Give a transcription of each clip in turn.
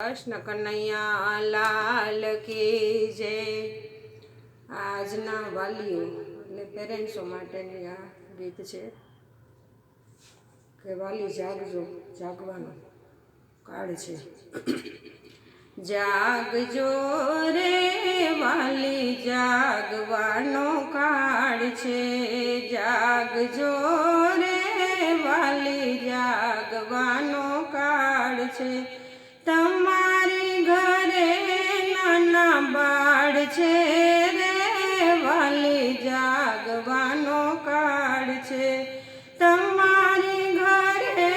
કૃષ્ણ કનૈયા લાલ કી જય. આજના વાલીઓ એટલે પેરેન્ટ્સો માટેની આ ગીત છે કે વાલી જાગજો, જાગવાનો કાળ છે. જાગજો રે વાલી, જાગવાનો કાળ છે. જાગજો રે વાલી, જાગવાનો કાળ છે. છે રે વાલી જાગવાનો કાળ છે. તમારી ઘરે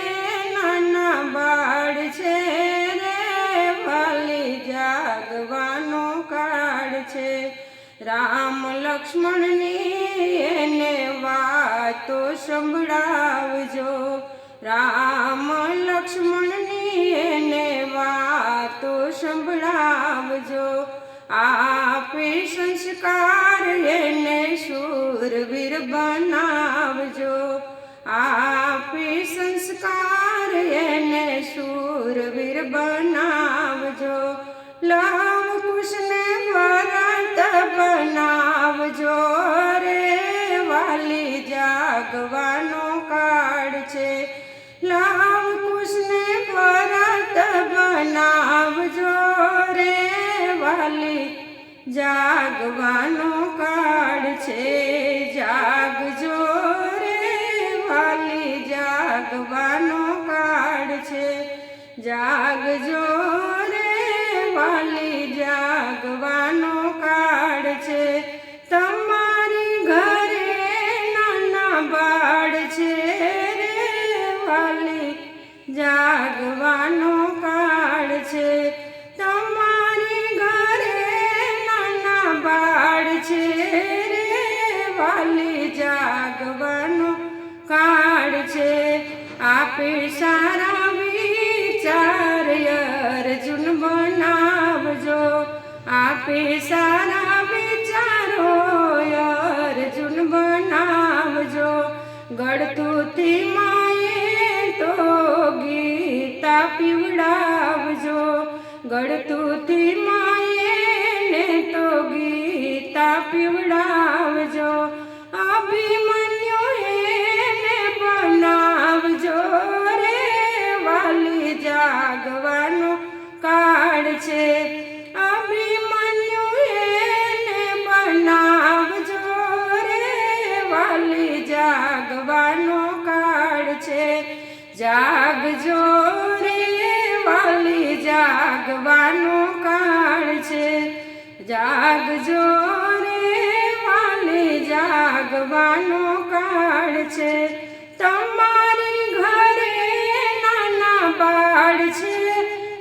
નાના બાળ છે રે વાલી જાગવાનો કાળ છે. રામ લક્ષ્મણની એને વાતો સંભળાવજો. રામ લક્ષ્મણની એને વાતો સંભળાવજો. આપે સંસ્કાર એને શૂરવીર બનાવજો. આપી સંસ્કાર એને શૂરવીર બનાવજો. લવ કુશને ભરત બનાવજો. રે વાલી જાગવાનો કાળ છે. લવ કુશને ભરત બનાવજો. રે વાલી જાગવાનો કાળ છે. જાગજો રે વાલી, જાગવાનો કાળ છે. જાગજો રે વાલી, જાગવાનો કાળ છે. તમારી ઘરે નાના બાળ છે રે વાલી, જાગવાનો છે રે વાલી જાગવાનું કાળ છે. આપે સારા વિચાર અર્જુન બનાવજો આપે સારા અભિમન્યુ એને બનાવજો રે વાલી જાગવાનો છે. અભિમન્યુ એને બનાવજો રે જાગવાનો કાળ છે. જાગજો રે વાલી જાગવાનો કાળ છે. જાગજો જાગવાનો કાળ છે. તમારી ઘરે નાના બાળ છે.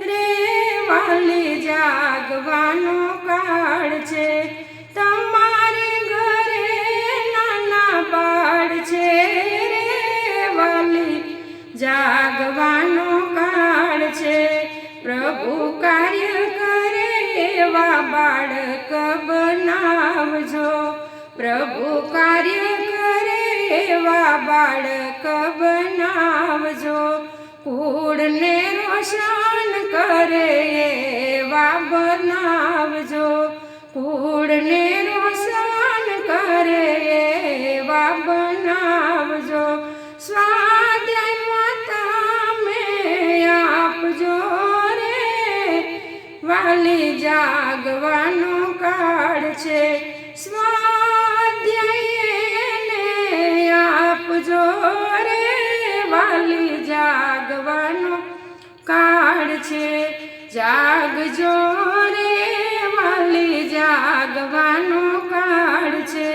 રે વાલી, જાગવાનો કાળ છે. તમારી ઘરે નાના બાળ છે. રે વાલી, જાગવાનો કાળ છે. પ્રભુ કાર્ય કરે એવા બાળક બનાવજો. પ્રભુ કાર્ય કરે એવા બાળક બનાવજો. કુળને રોશન કરે એવા બનાવજો. કુળને રોશન કરે એવા બનાવજો. સ્વાધ્યાયમાં તમે આપજો રે. વાલી જાગવાનો કાળ છે. વાલી જાગવાનો કાળ છે. જાગજો રે વાલી જાગવાનો કાળ છે.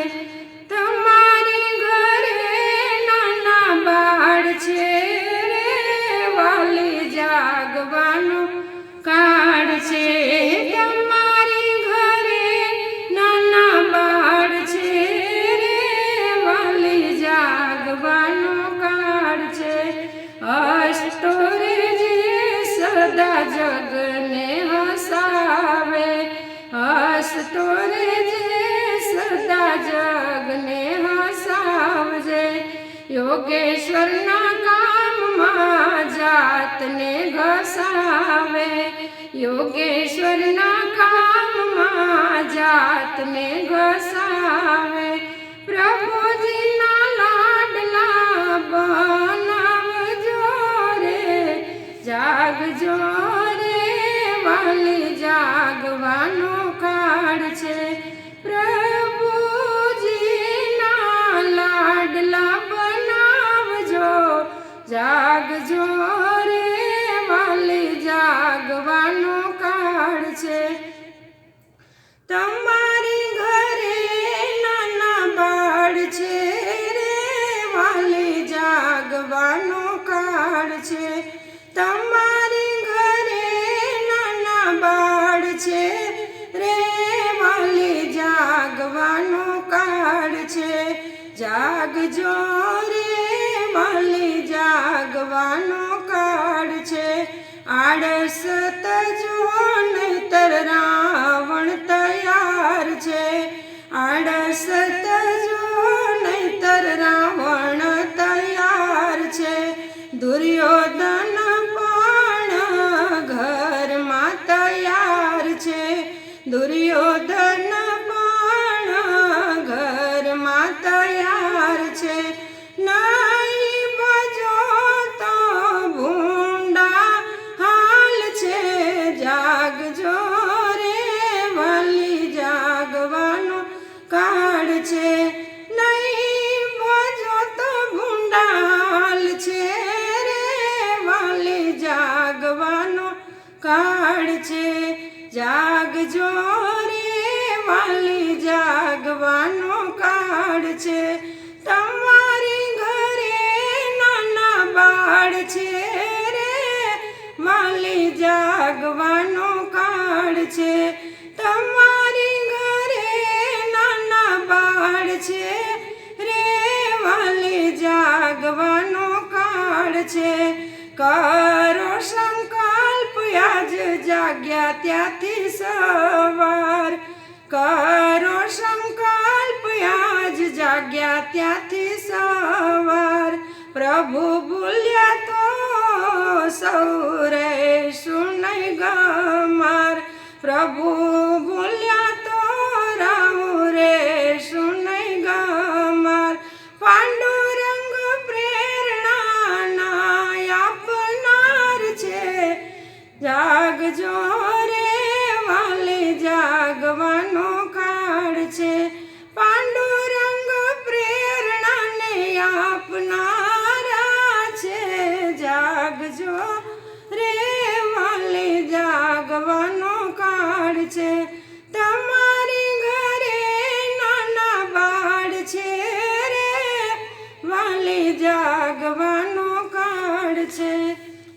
હસતો રે જે સદા જગને હસાવજે, યોગેશ્વરના કામમાં જાત જાતને ઘસાવે. યોગેશ્વરના કામમાં જાતને ઘસાવે. પ્રભુજીના લાડલા બનાવજો રે જાગજો રે વાલી જાગવાનો કાળ છે. પ્રભુજીના લાડલા બનાવજો. જાગજો રે વાલી જાગવાનો કાળ છે. તમારી ઘરે નાના બાળ છે રે વાલી જાગવાનો કાળ છે. તમારી ઘરે નાના બાળ છે જાગવાનો કાળ છે. જાગજો રે માલી જાગવાનો કાળ છે. આળસ તજો નહીતર રાવણ તૈયાર છે. આળસ તજો નહીતર રાવણ તૈયાર છે. દુર્યોધન પણ ઘરમાં તૈયાર છે. દુર્યોધન કાળ છે. જાગજો રે વાલી જાગવાનો કાળ છે. તમારી ઘરે નાના બાળ છે રે. વાલી જાગવાનો કાળ છે. તમારી ઘરે નાના બાળ છે રે. વાલી જાગવાનો કાળ છે. કરો આજ જાગ્યા ત્યાંથી સવાર. કરો સંકલ્પ આજ જાગ્યા ત્યાંથી સવાર. પ્રભુ ભૂલ્યા તો સૌરે સુનઈ ગમાર. પ્રભુ